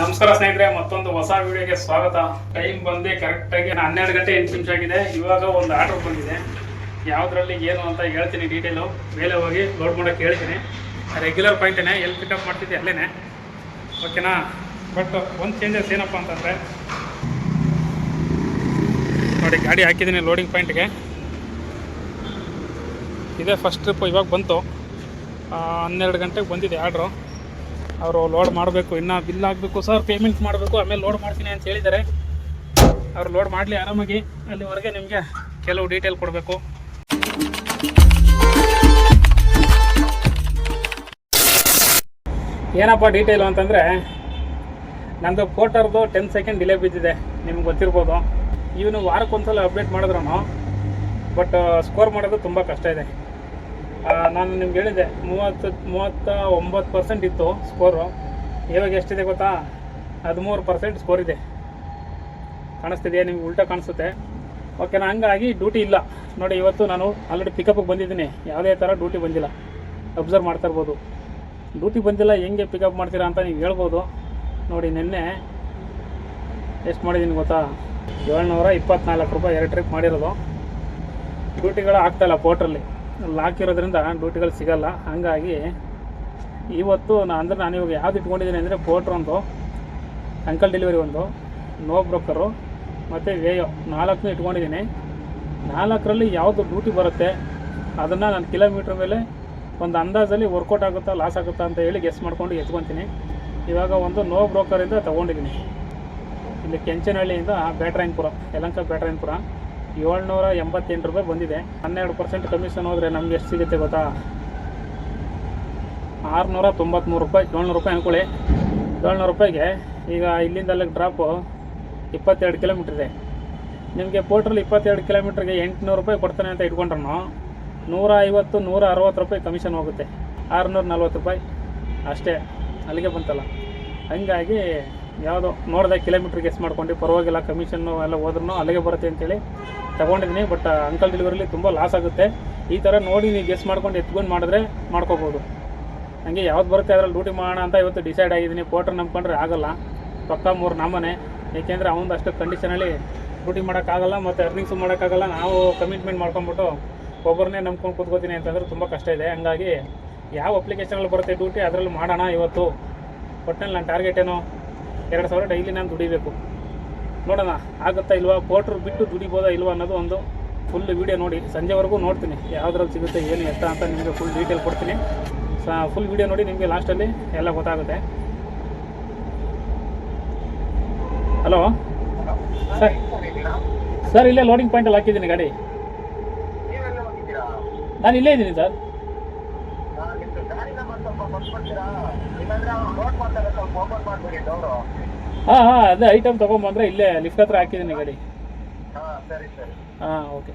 ನಮಸ್ಕಾರ ಸ್ನೇಹಿತರೆ, ಮತ್ತೊಂದು ಹೊಸ ವಿಡಿಯೋಗೆ ಸ್ವಾಗತ. ಟೈಮ್ ಬಂದು ಕರೆಕ್ಟಾಗಿ ಹನ್ನೆರಡು ಗಂಟೆ ಎಂಟು ನಿಮಿಷ ಆಗಿದೆ. ಇವಾಗ ಒಂದು ಆರ್ಡರ್ ಬಂದಿದೆ. ಯಾವುದರಲ್ಲಿ ಏನು ಅಂತ ಹೇಳ್ತೀನಿ ಡೀಟೇಲು ಮೇಲೆ ಹೋಗಿ ಲೋಡ್ ಮಾಡೋಕ್ಕೆ ಹೇಳ್ತೀನಿ. ರೆಗ್ಯುಲರ್ ಪಾಯಿಂಟೇನೆ ಎಲ್ಲಿ ಪಿಕಪ್ ಮಾಡ್ತಿದ್ದೆ ಅಲ್ಲೇ ಓಕೆನಾ ಬಟ್ ಒಂದು ಚೇಂಜಸ್ ಏನಪ್ಪ ಅಂತಂದರೆ, ನೋಡಿ, ಗಾಡಿ ಹಾಕಿದ್ದೀನಿ ಲೋಡಿಂಗ್ ಪಾಯಿಂಟ್ಗೆ ಇದೇ ಫಸ್ಟ್ ಟ್ರಿಪ್ ಇವಾಗ ಬಂತು. ಹನ್ನೆರಡು ಗಂಟೆಗೆ ಬಂದಿದೆ ಆರ್ಡ್ರು. ಅವರು ಲೋಡ್ ಮಾಡಬೇಕು, ಇನ್ನೂ ಬಿಲ್ ಆಗಬೇಕು ಸರ್ ಪೇಮೆಂಟ್ ಮಾಡಬೇಕು, ಆಮೇಲೆ ಲೋಡ್ ಮಾಡ್ತೀನಿ ಅಂತ ಹೇಳಿದ್ದಾರೆ. ಅವ್ರು ಲೋಡ್ ಮಾಡಲಿ ಆರಾಮಾಗಿ, ಅಲ್ಲಿವರೆಗೆ ನಿಮಗೆ ಕೆಲವು ಡೀಟೇಲ್ ಕೊಡಬೇಕು. ಏನಪ್ಪ ಡೀಟೇಲು ಅಂತಂದರೆ, ನಂದು ಫೋಟರ್ದು ಟೆನ್ ಸೆಕೆಂಡ್ ಡಿಲೇ ಬಿದ್ದಿದೆ, ನಿಮ್ಗೆ ಗೊತ್ತಿರ್ಬೋದು. ಇವನು ವಾರಕ್ಕೊಂದ್ಸಲ ಅಪ್ಡೇಟ್ ಮಾಡಿದ್ರು ಬಟ್ ಸ್ಕೋರ್ ಮಾಡೋದು ತುಂಬ ಕಷ್ಟ ಇದೆ. ನಾನು ನಿಮ್ಗೆ ಹೇಳಿದೆ, ಮೂವತ್ತು, ಮೂವತ್ತ ಒಂಬತ್ತು ಪರ್ಸೆಂಟ್ ಇತ್ತು ಸ್ಕೋರು ಇವಾಗ ಎಷ್ಟಿದೆ ಗೊತ್ತಾ? ಹದಿಮೂರು ಪರ್ಸೆಂಟ್ ಸ್ಕೋರ್ ಇದೆ. ಕಾಣಿಸ್ತಿದೆಯಾ? ನಿಮ್ಗೆ ಉಲ್ಟಾ ಕಾಣಿಸುತ್ತೆ. ಓಕೆನಾ ಹಂಗಾಗಿ ಡ್ಯೂಟಿ ಇಲ್ಲ. ನೋಡಿ, ಇವತ್ತು ನಾನು ಆಲ್ರೆಡಿ ಪಿಕಪ್ಗೆ ಬಂದಿದ್ದೀನಿ. ಯಾವುದೇ ಥರ ಡ್ಯೂಟಿ ಬಂದಿಲ್ಲ. ಅಬ್ಸರ್ವ್ ಮಾಡ್ತಾ ಇರ್ಬೋದು. ಡ್ಯೂಟಿ ಬಂದಿಲ್ಲ, ಹೆಂಗೆ ಪಿಕಪ್ ಮಾಡ್ತೀರಾ ಅಂತ ನೀವು ಹೇಳ್ಬೋದು. ನೋಡಿ, ನಿನ್ನೆ ಎಷ್ಟು ಮಾಡಿದ್ದೀನಿ ಗೊತ್ತಾ? ಏಳ್ನೂರ ಇಪ್ಪತ್ನಾಲ್ಕು ರೂಪಾಯಿ ಎರಡು ಟ್ರಿಪ್ ಮಾಡಿರೋದು. ಡ್ಯೂಟಿಗಳು ಆಗ್ತಾಯಿಲ್ಲ ಪೋರ್ಟ್ರಲ್ಲಿ ಲಾಕ್ ಇರೋದ್ರಿಂದ ಡ್ಯೂಟಿಗಳು ಸಿಗಲ್ಲ. ಹಾಗಾಗಿ ಇವತ್ತು ನಾನು ಅಂದರೆ ನಾನು ಇವಾಗ ಯಾವ್ದು ಇಟ್ಕೊಂಡಿದ್ದೀನಿ ಅಂದರೆ ಪೋಟ್ರ್ ಒಂದು ಅಂಕಲ್ ಡೆಲಿವರಿ ಒಂದು ನೋ ಬ್ರೋಕರು ಮತ್ತು ವೇಯೋ ನಾಲ್ಕನ್ನೂ ಇಟ್ಕೊಂಡಿದ್ದೀನಿ. ನಾಲ್ಕರಲ್ಲಿ ಯಾವುದು ಡ್ಯೂಟಿ ಬರುತ್ತೆ, ಅದನ್ನು ನಾನು ಕಿಲೋಮೀಟ್ರ್ ಮೇಲೆ ಒಂದು ಅಂದಾಜಲ್ಲಿ ವರ್ಕೌಟ್ ಆಗುತ್ತಾ ಲಾಸ್ ಆಗುತ್ತಾ ಅಂತ ಹೇಳಿ ಗೆಸ್ ಮಾಡ್ಕೊಂಡು ಎತ್ಕೊತೀನಿ. ಇವಾಗ ಒಂದು ನೋ ಬ್ರೋಕರಿಂದ ತೊಗೊಂಡಿದ್ದೀನಿ. ಇಲ್ಲಿ ಕೆಂಚನಹಳ್ಳಿಯಿಂದ ಬ್ಯಾಟ್ರಾಯನ್ಪುರ ಯಲಂಕ ಬ್ಯಾಟ್ರಾಯನ್ಪುರ ಏಳ್ನೂರ ಎಂಬತ್ತೆಂಟು ರೂಪಾಯಿ ಬಂದಿದೆ. ಹನ್ನೆರಡು ಪರ್ಸೆಂಟ್ ಕಮಿಷನ್ ಹೋದರೆ ನಮ್ಗೆ ಎಷ್ಟು ಸಿಗುತ್ತೆ ಗೊತ್ತಾ? ಆರುನೂರ ತೊಂಬತ್ತ್ಮೂರು ರೂಪಾಯಿ, ಏಳ್ನೂರು ರೂಪಾಯಿ ಅಂದ್ಕೊಳ್ಳಿ ಏಳ್ನೂರು ರೂಪಾಯಿಗೆ ಈಗ ಇಲ್ಲಿಂದ ಅಲ್ಲಿಗೆ ಡ್ರಾಪು ಇಪ್ಪತ್ತೆರಡು ಕಿಲೋಮೀಟ್ರ್ ಇದೆ. ನಿಮಗೆ ಪೋರ್ಟ್ರಲ್ಲಿ ಇಪ್ಪತ್ತೆರಡು ಕಿಲೋಮೀಟ್ರಿಗೆ ಎಂಟುನೂರು ರೂಪಾಯಿ ಕೊಡ್ತಾನೆ ಅಂತ ಇಟ್ಕೊಂಡ್ರು ನೂರ ಐವತ್ತು, ನೂರ ಅರವತ್ತು ರೂಪಾಯಿ ಕಮಿಷನ್ ಹೋಗುತ್ತೆ. ಆರುನೂರ ನಲ್ವತ್ತು ರೂಪಾಯಿ. ಅಷ್ಟೇ, ಅಲ್ಲಿಗೆ ಬಂತಲ್ಲ. ಹಂಗಾಗಿ ಯಾವುದೋ ನೋಡಿದೆ ಕಿಲೋಮೀಟ್ರ್ ಗೆಸ್ ಮಾಡ್ಕೊಂಡು, ಪರವಾಗಿಲ್ಲ ಕಮಿಷನ್ನು ಎಲ್ಲ ಹೋದ್ರೂ ಅಲ್ಲಿಗೆ ಬರುತ್ತೆ ಅಂತೇಳಿ ತಗೊಂಡಿದ್ದೀನಿ ಬಟ್ ಅಂಕಲ್ ಡೆಲಿವರಿಲಿ ತುಂಬ ಲಾಸ್ ಆಗುತ್ತೆ. ಈ ಥರ ನೋಡಿ ನೀವು ಗೆಸ್ ಮಾಡ್ಕೊಂಡು ಎತ್ಕೊಂಡು ಮಾಡಿದ್ರೆ ಮಾಡ್ಕೋಬೋದು. ಹಂಗೆ ಯಾವ್ದು ಬರುತ್ತೆ ಅದರಲ್ಲಿ ಡ್ಯೂಟಿ ಮಾಡೋಣ ಅಂತ ಇವತ್ತು ಡಿಸೈಡ್ ಆಗಿದ್ದೀನಿ ಕೋಟ್ರ್ ನಂಬ್ಕೊಂಡ್ರೆ ಆಗೋಲ್ಲ. ಪಕ್ಕ ಮೂರು ನಮ್ಮನೆ, ಏಕೆಂದರೆ ಅವನದು ಅಷ್ಟು ಕಂಡೀಷನಲ್ಲಿ ಡ್ಯೂಟಿ ಮಾಡೋಕ್ಕಾಗಲ್ಲ ಮತ್ತು ಅರ್ನಿಂಗ್ಸು ಮಾಡೋಕ್ಕಾಗಲ್ಲ. ನಾವು ಕಮಿಟ್ಮೆಂಟ್ ಮಾಡ್ಕೊಂಬಿಟ್ಟು ಒಬ್ಬರನ್ನೇ ನಂಬ್ಕೊಂಡು ಕೂತ್ಕೋತೀನಿ ಅಂತಂದ್ರೆ ತುಂಬ ಕಷ್ಟ ಇದೆ. ಹಂಗಾಗಿ ಯಾವ ಅಪ್ಲಿಕೇಶನಲ್ಲಿ ಬರುತ್ತೆ ಡ್ಯೂಟಿ ಅದರಲ್ಲಿ ಮಾಡೋಣ ಇವತ್ತು. ಒಟ್ಟಿನಲ್ಲಿ ನನ್ನ ಟಾರ್ಗೆಟ್ ಏನು? ಎರಡು ಸಾವಿರ ಡೈಲಿ ನಾನು ದುಡಿಬೇಕು. ನೋಡೋಣ, ಆಗುತ್ತಾ ಇಲ್ವಾ? ಕೋಟ್ರ್ ಬಿಟ್ಟು ದುಡಿಬೋದಾ ಇಲ್ವಾ ಅನ್ನೋದು ಒಂದು ಫುಲ್ ವೀಡಿಯೋ ನೋಡಿ. ಸಂಜೆವರೆಗೂ ನೋಡ್ತೀನಿ, ಯಾವುದ್ರಲ್ಲಿ ಸಿಗುತ್ತೆ, ಏನು ಎತ್ತ ಅಂತ ನಿಮಗೆ ಫುಲ್ ಡೀಟೇಲ್ ಕೊಡ್ತೀನಿ. ಫುಲ್ ವೀಡಿಯೋ ನೋಡಿ ನಿಮಗೆ ಲಾಸ್ಟಲ್ಲಿ ಎಲ್ಲ ಗೊತ್ತಾಗುತ್ತೆ. ಹಲೋ ಸರ್ ಸರ್ ಇಲ್ಲೇ ಲೋಡಿಂಗ್ ಪಾಯಿಂಟಲ್ಲಿ ಹಾಕಿದ್ದೀನಿ ಗಾಡಿ. ನಾನು ಇಲ್ಲೇ ಇದ್ದೀನಿ ಸರ್ ನಂಬರ್ ಸ್ವಲ್ಪ ಕೊಟ್ಬಿಡ್ತೀರಾ? ಇಲ್ಲಾಂದ್ರೆ ಅವ್ರು ನೋಟ್ ಮಾಡ್ತಾರೆ ಸ್ವಲ್ಪ ಓಪನ್ ಮಾಡ್ಬಿಡಿ ಡೋರು. ಹಾಂ ಹಾಂ ಅದೇ ಐಟಮ್ ತೊಗೊಂಬಂದ್ರೆ ಇಲ್ಲೇ ಲಿಫ್ಟ್ ಹತ್ರ ಹಾಕಿದ್ದೀನಿ ಗಾಡಿ. ಹಾ ಸರಿ ಸರಿ. ಹಾಂ ಓಕೆ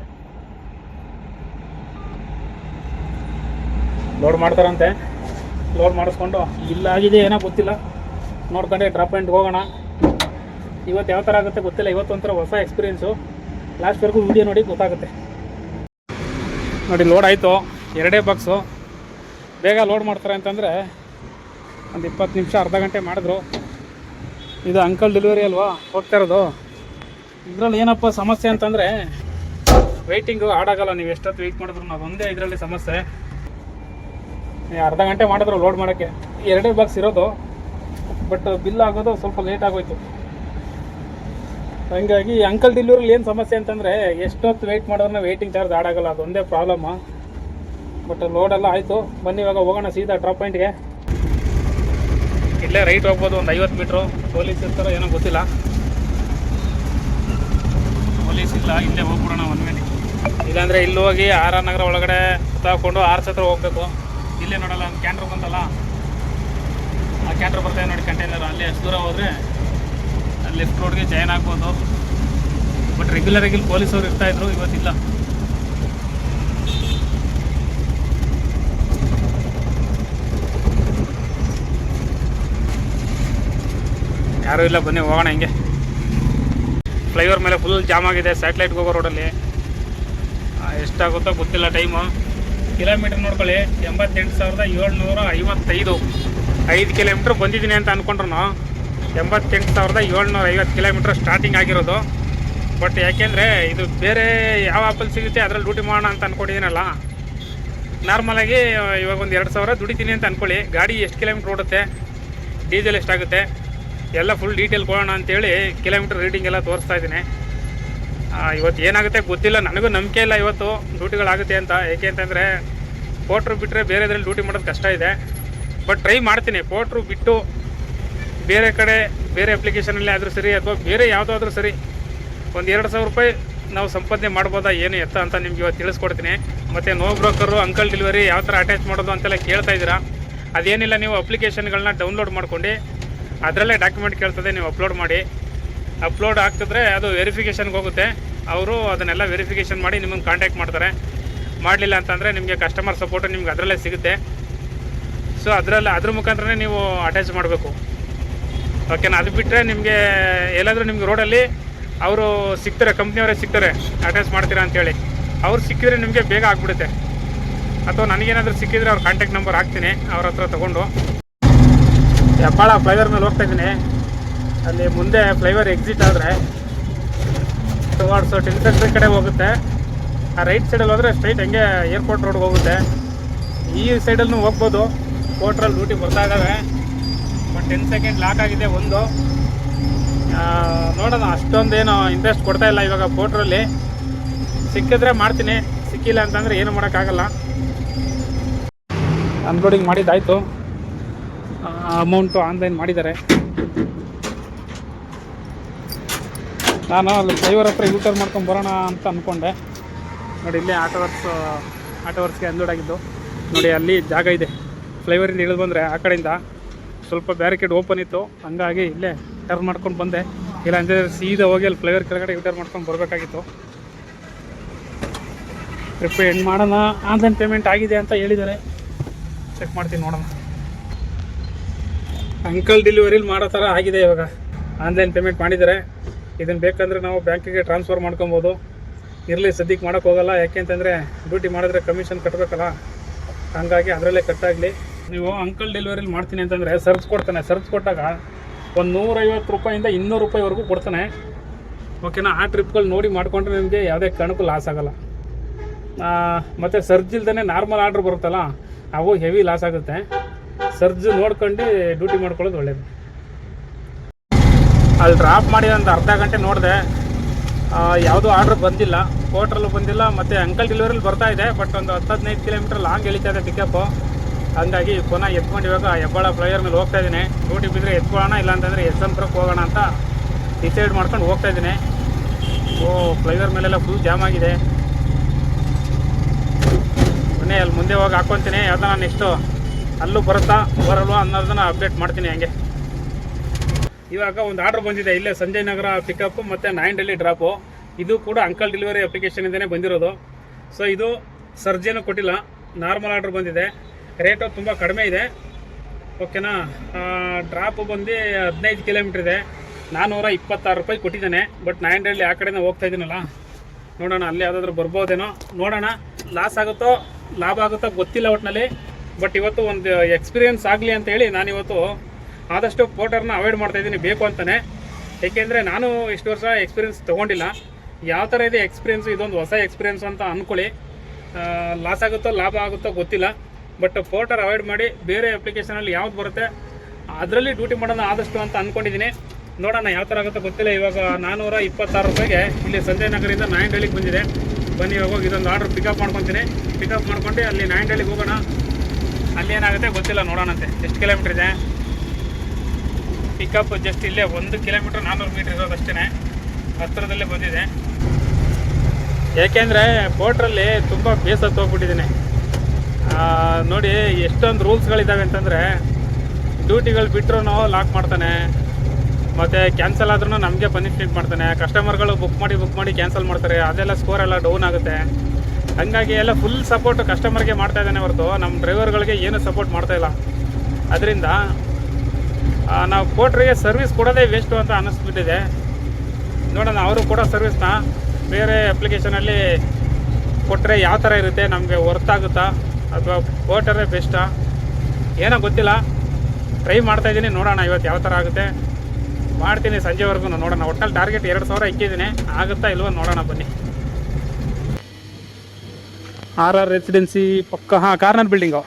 ಲೋಡ್ ಮಾಡ್ತಾರಂತೆ. ಲೋಡ್ ಮಾಡಿಸ್ಕೊಂಡು ಇಲ್ಲ ಆಗಿದೆ ಏನೋ ಗೊತ್ತಿಲ್ಲ. ನೋಡ್ಕೊಂಡೆ ಡ್ರಾಪ್ ಪಾಯಿಂಟ್ ಹೋಗೋಣ. ಇವತ್ತು ಯಾವ ಥರ ಆಗುತ್ತೆ ಗೊತ್ತಿಲ್ಲ. ಇವತ್ತೊಂಥರ ಹೊಸ ಎಕ್ಸ್ಪೀರಿಯೆನ್ಸು ಲಾಸ್ಟ್ವರೆಗೂ ವೀಡಿಯೋ ನೋಡಿ ಗೊತ್ತಾಗುತ್ತೆ. ನೋಡಿ ಲೋಡ್ ಆಯಿತು. ಎರಡೇ ಬಾಕ್ಸು ಬೇಗ ಲೋಡ್ ಮಾಡ್ತಾರೆ ಅಂತಂದರೆ ಒಂದು ಇಪ್ಪತ್ತು ನಿಮಿಷ, ಅರ್ಧ ಗಂಟೆ ಮಾಡಿದ್ರು. ಇದು ಅಂಕಲ್ ಡೆಲಿವರಿ ಅಲ್ವಾ? ಹೋಗ್ತಾ ಇರೋದು. ಇದರಲ್ಲಿ ಏನಪ್ಪ ಸಮಸ್ಯೆ ಅಂತಂದರೆ ವೆಯ್ಟಿಂಗು ಆಡಾಗಲ್ಲ ನೀವು ಎಷ್ಟೊತ್ತು ವೆಯ್ಟ್ ಮಾಡಿದ್ರು ಅದೊಂದೇ ಇದರಲ್ಲಿ ಸಮಸ್ಯೆ. ಅರ್ಧ ಗಂಟೆ ಮಾಡಿದ್ರು ಲೋಡ್ ಮಾಡೋಕ್ಕೆ. ಎರಡೇ ಬಾಕ್ಸ್ ಇರೋದು ಬಟ್ ಬಿಲ್ ಆಗೋದು ಸ್ವಲ್ಪ ಲೇಟ್ ಆಗೋಯ್ತು. ಹಂಗಾಗಿ ಅಂಕಲ್ ಡೆಲಿವರಿಲಿ ಏನು ಸಮಸ್ಯೆ ಅಂತಂದರೆ ಎಷ್ಟೊತ್ತು ವೆಯ್ಟ್ ಮಾಡಿದ್ರೆ ವೆಯ್ಟಿಂಗ್ ಚಾರ್ಜ್ ಆಡಾಗಲ್ಲ ಅದೊಂದೇ ಪ್ರಾಬ್ಲಮ್ಮು ಬಟ್ ಲೋಡೆಲ್ಲ ಆಯಿತು. ಬನ್ನಿ, ಇವಾಗ ಹೋಗೋಣ ಸೀದಾ ಡ್ರಾಪ್ ಪಾಯಿಂಟ್ಗೆ ಇಲ್ಲೇ ರೈಟ್ ಹೋಗ್ಬೋದು, ಒಂದು ಐವತ್ತು ಮೀಟ್ರು ಪೊಲೀಸ್ ಇರ್ತಾರೋ ಏನೋ ಗೊತ್ತಿಲ್ಲ. ಪೊಲೀಸ್ ಇಲ್ಲ ಇಲ್ಲೇ ಹೋಗ್ಬಿಡೋಣ ಒಂದು ಮೇಲೆ ಇಲ್ಲಾಂದರೆ ಇಲ್ಲಿ ಹೋಗಿ ಆರ್ ಆರ್ ನಗರ ಒಳಗಡೆ ಸುತ್ತಾಕೊಂಡು ಆರ್ಸ್ ಹತ್ರ ಹೋಗ್ಬೇಕು. ಇಲ್ಲೇ ನೋಡಲ್ಲ, ಒಂದು ಕ್ಯಾಂಟ್ರ್ ಬಂತಲ್ಲ. ಆ ಕ್ಯಾಂಟ್ರ್ ಬರ್ತದೆ ನೋಡಿ ಕಂಟೈನರ್ ಅಲ್ಲಿ ಅಷ್ಟು ದೂರ ಹೋದರೆ ಅಲ್ಲಿ ಲೆಫ್ಟ್ ರೋಡ್ಗೆ ಜಾಯ್ನ್ ಆಗ್ಬೋದು. ಬಟ್ ರೆಗ್ಯುಲರಾಗಿ ಇಲ್ಲಿ ಪೊಲೀಸವ್ರು ಇರ್ತಾಯಿದ್ರು ಇವತ್ತಿಲ್ಲ. ಯಾರೂ ಇಲ್ಲ, ಬನ್ನಿ ಹೋಗೋಣ ಹಿಂಗೆ. ಫ್ಲೈಓವರ್ ಮೇಲೆ ಫುಲ್ ಜಾಮ್ ಆಗಿದೆ ಸ್ಯಾಟಲೈಟ್ಗೆ ಹೋಗೋ ರೋಡಲ್ಲಿ ಎಷ್ಟಾಗುತ್ತೋ ಗೊತ್ತಿಲ್ಲ ಟೈಮು ಕಿಲೋಮೀಟ್ರ್ ನೋಡ್ಕೊಳ್ಳಿ, ಎಂಬತ್ತೆಂಟು ಸಾವಿರದ ಏಳ್ನೂರ ಐವತ್ತೈದು. ಐದು ಕಿಲೋಮೀಟ್ರ್ ಬಂದಿದ್ದೀನಿ ಅಂತ ಅಂದ್ಕೊಂಡ್ರು ಎಂಬತ್ತೆಂಟು ಸಾವಿರದ ಏಳ್ನೂರ ಐವತ್ತು ಕಿಲೋಮೀಟ್ರ್ ಸ್ಟಾರ್ಟಿಂಗ್ ಆಗಿರೋದು. ಬಟ್ ಯಾಕೆಂದರೆ ಇದು ಬೇರೆ ಯಾವ ಆಪಲ್ ಸಿಗುತ್ತೆ, ಅದರಲ್ಲಿ ಡ್ಯೂಟಿ ಮಾಡೋಣ ಅಂತ ಅಂದ್ಕೊಂಡಿದ್ದೀನಲ್ಲ ನಾರ್ಮಲಾಗಿ ಇವಾಗ ಒಂದು ಎರಡು ಸಾವಿರ ದುಡಿತೀನಿ ಅಂತ ಅಂದ್ಕೊಳ್ಳಿ ಗಾಡಿ ಎಷ್ಟು ಕಿಲೋಮೀಟ್ರ್ ಓಡುತ್ತೆ ಡೀಸೆಲ್ ಎಷ್ಟಾಗುತ್ತೆ? ಎಲ್ಲ ಫುಲ್ ಡೀಟೇಲ್ ಕೊಡೋಣ ಅಂತೇಳಿ ಕಿಲೋಮೀಟ್ರ್ ರೀಡಿಂಗ್ ಎಲ್ಲ ತೋರಿಸ್ತಾ ಇದ್ದೀನಿ. ಇವತ್ತು ಏನಾಗುತ್ತೆ ಗೊತ್ತಿಲ್ಲ, ನನಗೂ ನಂಬಿಕೆ ಇಲ್ಲ ಇವತ್ತು ಡ್ಯೂಟಿಗಳಾಗುತ್ತೆ ಅಂತ. ಏಕೆ ಅಂತಂದರೆ ಪೋಟ್ರು ಬಿಟ್ಟರೆ ಬೇರೆದ್ರಲ್ಲಿ ಡ್ಯೂಟಿ ಮಾಡೋದು ಕಷ್ಟ ಇದೆ. ಬಟ್ ಟ್ರೈ ಮಾಡ್ತೀನಿ ಪೋಟ್ರು ಬಿಟ್ಟು ಬೇರೆ ಕಡೆ, ಬೇರೆ ಅಪ್ಲಿಕೇಶನಲ್ಲಿ ಆದರೂ ಸರಿ ಅಥವಾ ಬೇರೆ ಯಾವುದಾದ್ರೂ ಸರಿ ಒಂದು ಎರಡು ಸಾವಿರ ರೂಪಾಯಿ ನಾವು ಸಂಪಾದನೆ ಮಾಡ್ಬೋದಾ, ಏನು ಎತ್ತ ಅಂತ ನಿಮ್ಗೆ ಇವತ್ತು ತಿಳಿಸ್ಕೊಡ್ತೀನಿ. ಮತ್ತು ನೋ ಬ್ರೋಕರು ಅಂಕಲ್ ಡೆಲಿವರಿ ಯಾವ ಥರ ಅಟ್ಯಾಚ್ ಮಾಡೋದು ಅಂತೆಲ್ಲ ಕೇಳ್ತಾ ಇದ್ದೀರಾ. ಅದೇನಿಲ್ಲ, ನೀವು ಅಪ್ಲಿಕೇಶನ್ಗಳನ್ನ ಡೌನ್ಲೋಡ್ ಮಾಡ್ಕೊಂಡು ಅದರಲ್ಲೇ ಡಾಕ್ಯುಮೆಂಟ್ ಕೇಳ್ತದೆ, ನೀವು ಅಪ್ಲೋಡ್ ಮಾಡಿ. ಅಪ್ಲೋಡ್ ಆಗ್ತಿದ್ರೆ ಅದು ವೆರಿಫಿಕೇಷನ್ಗೆ ಹೋಗುತ್ತೆ. ಅವರು ಅದನ್ನೆಲ್ಲ ವೆರಿಫಿಕೇಷನ್ ಮಾಡಿ ನಿಮಗೆ ಕಾಂಟ್ಯಾಕ್ಟ್ ಮಾಡ್ತಾರೆ. ಮಾಡಲಿಲ್ಲ ಅಂತಂದರೆ ನಿಮಗೆ ಕಸ್ಟಮರ್ ಸಪೋರ್ಟು ನಿಮ್ಗೆ ಅದರಲ್ಲೇ ಸಿಗುತ್ತೆ. ಸೊ ಅದರಲ್ಲಿ, ಅದ್ರ ಮುಖಾಂತರನೇ ನೀವು ಅಟ್ಯಾಚ್ ಮಾಡಬೇಕು. ಓಕೆನಾ ಅದು ಬಿಟ್ಟರೆ ನಿಮಗೆ ಎಲ್ಲಾದರೂ ನಿಮ್ಗೆ ರೋಡಲ್ಲಿ ಅವರು ಸಿಗ್ತಾರೆ ಕಂಪ್ನಿಯವರೇ ಸಿಗ್ತಾರೆ ಅಟ್ಯಾಚ್ ಮಾಡ್ತೀರಾ ಅಂತೇಳಿ. ಅವ್ರು ಸಿಕ್ಕಿದ್ರೆ ನಿಮಗೆ ಬೇಗ ಆಗ್ಬಿಡುತ್ತೆ. ಅಥವಾ ನನಗೇನಾದರೂ ಸಿಕ್ಕಿದ್ರೆ ಅವ್ರ ಕಾಂಟ್ಯಾಕ್ಟ್ ನಂಬರ್ ಹಾಕ್ತೀನಿ, ಅವ್ರ ಹತ್ರ ತೊಗೊಂಡು. ಹೆಬ್ಬಾಳ ಫ್ಲೈವರ್ ಮೇಲೆ ಹೋಗ್ತಾ ಇದ್ದೀನಿ. ಅಲ್ಲಿ ಮುಂದೆ ಫ್ಲೈವರ್ ಎಕ್ಸಿಟ್ ಆದರೆ ಟುವಾರ್ಡ್ಸ್ ಟೆನ್ ಸೆಂಟ್ರಿ ಕಡೆ ಹೋಗುತ್ತೆ. ಆ ರೈಟ್ ಸೈಡಲ್ಲಿ ಹೋದರೆ ಸ್ಟ್ರೈಟ್ ಹಂಗೆ ಏರ್ಪೋರ್ಟ್ ರೋಡ್ಗೆ ಹೋಗುತ್ತೆ. ಈ ಸೈಡಲ್ಲೂ ಹೋಗ್ಬೋದು. ಪೋರ್ಟ್ರಲ್ಲಿ ಡ್ಯೂಟಿ ಬರ್ತಾ ಇದ್ದಾವೆ ಬಟ್ ಟೆನ್ ಸೆಕೆಂಡ್ ಲಾಕ್ ಆಗಿದೆ ಒಂದು. ನೋಡೋಣ, ಅಷ್ಟೊಂದೇನು ಇಂಟ್ರೆಸ್ಟ್ ಕೊಡ್ತಾ ಇಲ್ಲ ಇವಾಗ ಪೋರ್ಟ್ರಲ್ಲಿ ಸಿಕ್ಕಿದ್ರೆ ಮಾಡ್ತೀನಿ. ಸಿಕ್ಕಿಲ್ಲ ಅಂತಂದರೆ ಏನು ಮಾಡೋಕ್ಕಾಗಲ್ಲ. ಅನ್ಲೋಡಿಂಗ್ ಮಾಡಿದ್ದಾಯಿತು. ಅಮೌಂಟು ಆನ್ಲೈನ್ ಮಾಡಿದ್ದಾರೆ. ನಾನು ಅಲ್ಲಿ ಡ್ರೈವರ್ ಹತ್ರ ಯೂಟರ್ ಮಾಡ್ಕೊಂಡು ಬರೋಣ ಅಂತ ಅಂದ್ಕೊಂಡೆ ನೋಡಿ, ಇಲ್ಲೇ ಆಟೋ ವರ್ಕ್ಸ್ ಆಟೋ ವರ್ಕ್ಸ್ಗೆ ಅನ್ಲೋಡ್ ಆಗಿದ್ದು. ನೋಡಿ, ಅಲ್ಲಿ ಜಾಗ ಇದೆ. ಫ್ಲೈವರಿಂದ ಇಳಿದು ಬಂದರೆ ಆ ಕಡೆಯಿಂದ ಸ್ವಲ್ಪ ಬ್ಯಾರಿಕೇಡ್ ಓಪನ್ ಇತ್ತು. ಹಂಗಾಗಿ ಇಲ್ಲೇ ಟರ್ನ್ ಮಾಡ್ಕೊಂಡು ಬಂದೆ. ಇಲ್ಲ ಅಂದರೆ ಸೀದಾ ಹೋಗಿ ಅಲ್ಲಿ ಫ್ಲೈವರ್ ಕೆಳಗಡೆ ಯೂಟರ್ ಮಾಡ್ಕೊಂಡು ಬರಬೇಕಾಗಿತ್ತು. ಟ್ರಿಪ್ ಎಂಡ್ ಮಾಡೋಣ. ಆನ್ಲೈನ್ ಪೇಮೆಂಟ್ ಆಗಿದೆ ಅಂತ ಹೇಳಿದ್ದಾರೆ. ಚೆಕ್ ಮಾಡ್ತೀನಿ, ನೋಡೋಣ. ಅಂಕಲ್ ಡೆಲಿವರಿಲಿ ಮಾಡೋ ಥರ ಆಗಿದೆ ಇವಾಗ. ಆನ್ಲೈನ್ ಪೇಮೆಂಟ್ ಮಾಡಿದರೆ ಇದನ್ನು ಬೇಕಂದರೆ ನಾವು ಬ್ಯಾಂಕಿಗೆ ಟ್ರಾನ್ಸ್ಫರ್ ಮಾಡ್ಕೊಬೋದು. ಇರಲಿ ಸದ್ಯಕ್ಕೆ ಮಾಡೋಕ್ಕೋಗಲ್ಲ ಹೋಗಲ್ಲ. ಯಾಕೆಂತಂದರೆ ಡ್ಯೂಟಿ ಮಾಡಿದ್ರೆ ಕಮಿಷನ್ ಕಟ್ಟಬೇಕಲ್ಲ ಹಂಗಾಗಿ ಅದರಲ್ಲೇ ಕಟ್ಟಾಗಲಿ ನೀವು ಅಂಕಲ್ ಡೆಲಿವರಿಲಿ ಮಾಡ್ತೀನಿ ಅಂತಂದರೆ ಸರ್ಚ್ ಕೊಡ್ತಾನೆ. ಸರ್ಚ್ ಕೊಟ್ಟಾಗ ಒಂದು ನೂರೈವತ್ತು ರೂಪಾಯಿಂದ ಇನ್ನೂರು ರೂಪಾಯಿವರೆಗೂ ಕೊಡ್ತಾನೆ. ಓಕೆನಾ ಆ ಟ್ರಿಪ್ಗಳು ನೋಡಿ ಮಾಡಿಕೊಂಡ್ರೆ ನಿಮಗೆ ಯಾವುದೇ ಕಣಕ್ಕೂ ಲಾಸ್ ಆಗೋಲ್ಲ. ಮತ್ತು ಸರ್ಜ್ ಇಲ್ದೇ ನಾರ್ಮಲ್ ಆರ್ಡ್ರ್ ಬರುತ್ತಲ್ಲ, ಅವು ಹೆವಿ ಲಾಸ್ ಆಗುತ್ತೆ. ಸರ್ಜ್ ನೋಡ್ಕೊಂಡು ಡ್ಯೂಟಿ ಮಾಡ್ಕೊಳ್ಳೋದು ಒಳ್ಳೇದು. ಅಲ್ಲಿ ಡ್ರಾಪ್ ಮಾಡಿ ಒಂದು ಅರ್ಧ ಗಂಟೆ ನೋಡಿದೆ ಯಾವುದೂ ಆರ್ಡ್ರ್ ಬಂದಿಲ್ಲ. ಹೋಟ್ರಲ್ಲೂ ಬಂದಿಲ್ಲ, ಮತ್ತು ಅಂಕಲ್ ಡೆಲಿವರಿಲಿ ಬರ್ತಾ ಇದೆ ಬಟ್ ಒಂದು ಹತ್ತು ಹದಿನೈದು ಕಿಲೋಮೀಟರ್ ಲಾಂಗ್ ಎಳಿತಾ ಇದೆ ಪಿಕಪ್ಪು ಹಂಗಾಗಿ ಪುನಃ ಎತ್ಕೊಂಡು ಇವಾಗ ಹೆಬ್ಬಾಳ ಫ್ಲೈಯರ್ ಮೇಲೆ ಹೋಗ್ತಾ ಇದ್ದೀನಿ. ಡ್ಯೂಟಿ ಬಿದ್ದರೆ ಎತ್ಕೊಳ್ಳೋಣ ಇಲ್ಲ ಅಂತಂದರೆ ಎಸ್ ಎಂ ಪುರಕ್ಕೆ ಹೋಗೋಣ ಅಂತ ಡಿಸೈಡ್ ಮಾಡ್ಕೊಂಡು ಹೋಗ್ತಾ ಇದ್ದೀನಿ. ಓ ಫ್ಲೈವರ್ ಮೇಲೆಲ್ಲ ಫುಲ್ ಜಾಮ್ ಆಗಿದೆ. ಬನ್ನಿ ಅಲ್ಲಿ ಮುಂದೆ ಹೋಗಿ ಹಾಕ್ಕೊತೀನಿ ನಾನು ನೆಕ್ಸ್ಟು ಅಲ್ಲೂ ಬರುತ್ತಾ, ಬರಲ್ವಾ ಅನ್ನೋದನ್ನ ಅಪ್ಡೇಟ್ ಮಾಡ್ತೀನಿ ಹಂಗೆ. ಇವಾಗ ಒಂದು ಆರ್ಡರ್ ಬಂದಿದೆ, ಇಲ್ಲೇ ಸಂಜಯ್ ನಗರ ಪಿಕಪ್ ಮತ್ತು ಡೆಲ್ಲಿ ಡ್ರಾಪು ಇದು ಕೂಡ ಅಂಕಲ್ ಡೆಲಿವರಿ ಅಪ್ಲಿಕೇಶನ್ ಅಪ್ಲಿಕೇಶನಿಂದನೇ ಬಂದಿರೋದು. ಸೊ ಇದು ಸರ್ಜೇನು ಕೊಟ್ಟಿಲ್ಲ ನಾರ್ಮಲ್ ಆರ್ಡರ್ ಬಂದಿದೆ. ರೇಟು ತುಂಬ ಕಡಿಮೆ ಇದೆ. ಓಕೆನಾ ಡ್ರಾಪು ಬಂದು ಹದಿನೈದು ಕಿಲೋಮೀಟ್ರ್ ಇದೆ. ನಾನ್ನೂರ ಇಪ್ಪತ್ತಾರು ರೂಪಾಯಿ ಕೊಟ್ಟಿದ್ದಾನೆ ಬಟ್ ಡೆಲ್ಲಿ ಆ ಕಡೆನೇ ಹೋಗ್ತಾ ಇದ್ದೀನಲ್ಲ. ನೋಡೋಣ, ಅಲ್ಲಿ ಯಾವುದಾದ್ರೂ ಬರ್ಬೋದೇನೋ. ನೋಡೋಣ ಲಾಸ್ ಆಗುತ್ತೋ, ಲಾಭ ಆಗುತ್ತೋ ಗೊತ್ತಿಲ್ಲ ಒಟ್ಟಿನಲ್ಲಿ ಬಟ್ ಇವತ್ತು ಒಂದು ಎಕ್ಸ್ಪೀರಿಯನ್ಸ್ ಆಗಲಿ ಅಂತ ಹೇಳಿ ನಾನಿವತ್ತು ಆದಷ್ಟು ಪೋಟರ್ನ ಅವಾಯ್ಡ್ ಮಾಡ್ತಾ ಇದ್ದೀನಿ. ಬೇಕು ಅಂತಲೇ ಏಕೆಂದರೆ ನಾನು ಇಷ್ಟು ವರ್ಷ ಎಕ್ಸ್ಪೀರಿಯನ್ಸ್ ತೊಗೊಂಡಿಲ್ಲ. ಯಾವ ಥರ ಇದೆ ಎಕ್ಸ್ಪೀರಿಯನ್ಸ್ ಇದೊಂದು ಹೊಸ ಎಕ್ಸ್ಪೀರಿಯನ್ಸ್ ಅಂತ ಅಂದ್ಕೊಳ್ಳಿ ಲಾಸ್ ಆಗುತ್ತೋ ಲಾಭ ಆಗುತ್ತೋ ಗೊತ್ತಿಲ್ಲ. ಬಟ್ ಪೋಟರ್ ಅವಾಯ್ಡ್ ಮಾಡಿ ಬೇರೆ ಅಪ್ಲಿಕೇಶನಲ್ಲಿ ಯಾವ್ದು ಬರುತ್ತೆ, ಅದರಲ್ಲಿ ಡ್ಯೂಟಿ ಮಾಡೋಣ ಆದಷ್ಟು ಅಂತ ಅಂದ್ಕೊಂಡಿದ್ದೀನಿ ನೋಡೋಣ ಯಾವ ಥರ ಆಗುತ್ತೋ ಗೊತ್ತಿಲ್ಲ. ಇವಾಗ ನಾನ್ನೂರ ಇಪ್ಪತ್ತಾರು ರೂಪಾಯಿಗೆ ಇಲ್ಲಿ ಸಂಜಯ್ ನಗರಿಂದ ನಾಯನ್ ಡೆಲ್ಲಿಗೆ ಬಂದಿದೆ. ಬನ್ನಿ ಇವಾಗ ಹೋಗಿ ಇದೊಂದು ಆರ್ಡ್ರ್ ಪಿಕಪ್ ಮಾಡ್ಕೊತೀನಿ. ಪಿಕಪ್ ಮಾಡ್ಕೊಂಡು ಅಲ್ಲಿ ನಾಯಂಡಳ್ಳಿಗೆ ಹೋಗೋಣ. ಅಲ್ಲಿ ಏನಾಗುತ್ತೆ ಗೊತ್ತಿಲ್ಲ, ನೋಡೋಣಂತೆ. ಎಷ್ಟು ಕಿಲೋಮೀಟ್ರ್ ಇದೆ? ಪಿಕಪ್ ಜಸ್ಟ್ ಇಲ್ಲೇ ಒಂದು ಕಿಲೋಮೀಟ್ರ್ ನಾನ್ನೂರು ಮೀಟ್ರ್ ಇರೋದಷ್ಟೇ ಹತ್ತಿರದಲ್ಲೇ ಬಂದಿದೆ. ಏಕೆಂದರೆ ಬೋಟ್ರಲ್ಲಿ ತುಂಬ ಬೇಸತ್ತು ಹೋಗ್ಬಿಟ್ಟಿದ್ದೀನಿ. ನೋಡಿ, ಎಷ್ಟೊಂದು ರೂಲ್ಸ್ಗಳಿದ್ದಾವೆ ಅಂತಂದರೆ ಡ್ಯೂಟಿಗಳು ಬಿಟ್ಟರು ಲಾಕ್ ಮಾಡ್ತಾನೆ, ಮತ್ತು ಕ್ಯಾನ್ಸಲ್ ಆದ್ರೂ ನಮಗೆ ಪನಿಷ್ಮೆಂಟ್ ಮಾಡ್ತಾನೆ. ಕಸ್ಟಮರ್ಗಳು ಬುಕ್ ಮಾಡಿ ಬುಕ್ ಮಾಡಿ ಕ್ಯಾನ್ಸಲ್ ಮಾಡ್ತಾರೆ. ಅದೆಲ್ಲ ಸ್ಕೋರ್ ಎಲ್ಲ ಡೌನ್ ಆಗುತ್ತೆ. ಹಂಗಾಗಿ ಎಲ್ಲ ಫುಲ್ ಸಪೋರ್ಟ್ ಕಸ್ಟಮರ್ಗೆ ಮಾಡ್ತಾ ಇದ್ದಾನೆ ಹೊರತು. ನಮ್ಮ ಡ್ರೈವರ್ಗಳಿಗೆ ಏನು ಸಪೋರ್ಟ್ ಮಾಡ್ತಾ ಇಲ್ಲ. ಅದರಿಂದ ನಾವು ಕೋಟ್ರಿಗೆ ಸರ್ವಿಸ್ ಕೊಡೋದೇ ವೇಸ್ಟು ಅಂತ ಅನ್ನಿಸ್ಬಿಟ್ಟಿದೆ. ನೋಡೋಣ, ಅವರು ಕೂಡ ಸರ್ವಿಸ್ನ ಬೇರೆ ಅಪ್ಲಿಕೇಶನಲ್ಲಿ ಕೊಟ್ಟರೆ ಯಾವ ಥರ ಇರುತ್ತೆ, ನಮಗೆ ವರ್ತ್ ಆಗುತ್ತಾ, ಅಥವಾ ಕೋಟರೇ ಬೆಸ್ಟಾ ಏನೋ ಗೊತ್ತಿಲ್ಲ. ಟ್ರೈ ಮಾಡ್ತಾಯಿದ್ದೀನಿ ನೋಡೋಣ ಇವತ್ತು ಯಾವ ಥರ ಆಗುತ್ತೆ. ಮಾಡ್ತೀನಿ ಸಂಜೆವರೆಗೂ ನೋಡೋಣ. ಒಟ್ಟಲ್ಲಿ ಟಾರ್ಗೆಟ್ ಎರಡು ಸಾವಿರ ಇಕ್ಕಿದ್ದೀನಿ. ಆಗುತ್ತಾ ಇಲ್ವೋ ನೋಡೋಣ ಬನ್ನಿ. ಆರ್ ಆರ್ ರೆಸಿಡೆನ್ಸಿ ಪಕ್ಕ, ಹಾಂ, ಕಾರ್ನರ್ ಬಿಲ್ಡಿಂಗು